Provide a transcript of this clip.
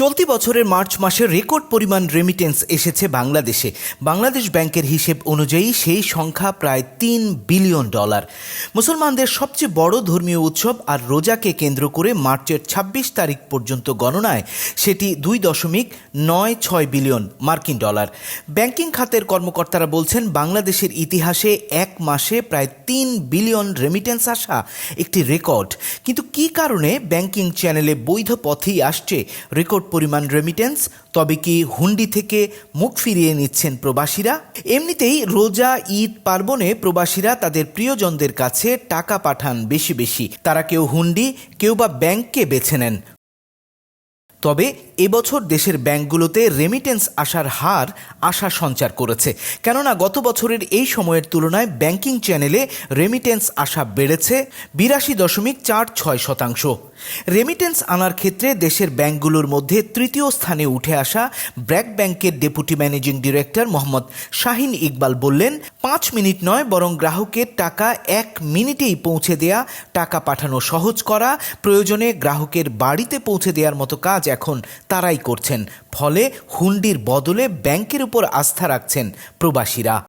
চলতি বছরের মার্চ মাসে রেকর্ড পরিমাণ রেমিটেন্স এসেছে বাংলাদেশে। বাংলাদেশ ব্যাংকের হিসেব অনুযায়ী সেই সংখ্যা প্রায় তিন বিলিয়ন ডলার। মুসলমানদের সবচেয়ে বড় ধর্মীয় উৎসব আর রোজাকে কেন্দ্র করে মার্চের ২৬ তারিখ পর্যন্ত গণনায় সেটি দুই দশমিক নয় ছয় বিলিয়ন মার্কিন ডলার। ব্যাংকিং খাতের কর্মকর্তারা বলছেন, বাংলাদেশের ইতিহাসে এক মাসে প্রায় তিন বিলিয়ন রেমিটেন্স আসা একটি রেকর্ড কিন্তু কী কারণে ব্যাংকিং চ্যানেলে বৈধ পথেই আসছে রেকর্ড পরিমাণ রেমিটেন্স তবে কি হুন্ডি থেকে মুখ ফিরিয়ে নিচ্ছেন প্রবাসীরা? এমনিতেই রোজা, ঈদ, পার্বণে প্রবাসীরা তাদের প্রিয়জনদের কাছে টাকা পাঠান বেশি বেশি। তারা কেউ হুন্ডি, কেউ বা ব্যাংককে বেছে নেন। তবে এবছর দেশের ব্যাংকগুলোতে রেমিটেন্স আসার হার আশা সঞ্চার করেছে। কেননা গত বছরের এই সময়ের তুলনায় ব্যাংকিং চ্যানেলে রেমিটেন্স আসা বেড়েছে বিরাশি দশমিক চার ছয় শতাংশ। রেমিটেন্স আনার ক্ষেত্রে দেশের ব্যাংকগুলোর মধ্যে তৃতীয় স্থানে উঠে আসা ব্র্যাক ব্যাংকের deputy managing director Mohammad Shahin Iqbal বললেন, পাঁচ মিনিট নয়, বরং গ্রাহকের টাকা এক মিনিটেই পৌঁছে দেয়া, টাকা পাঠানো সহজ করা, প্রয়োজনে গ্রাহকের বাড়িতে পৌঁছে দেওয়ার মতো কাজ এখন তারাই করছেন। ফলে হুন্ডির বদলে ব্যাংকের উপর আস্থা রাখছেন প্রবাসীরা।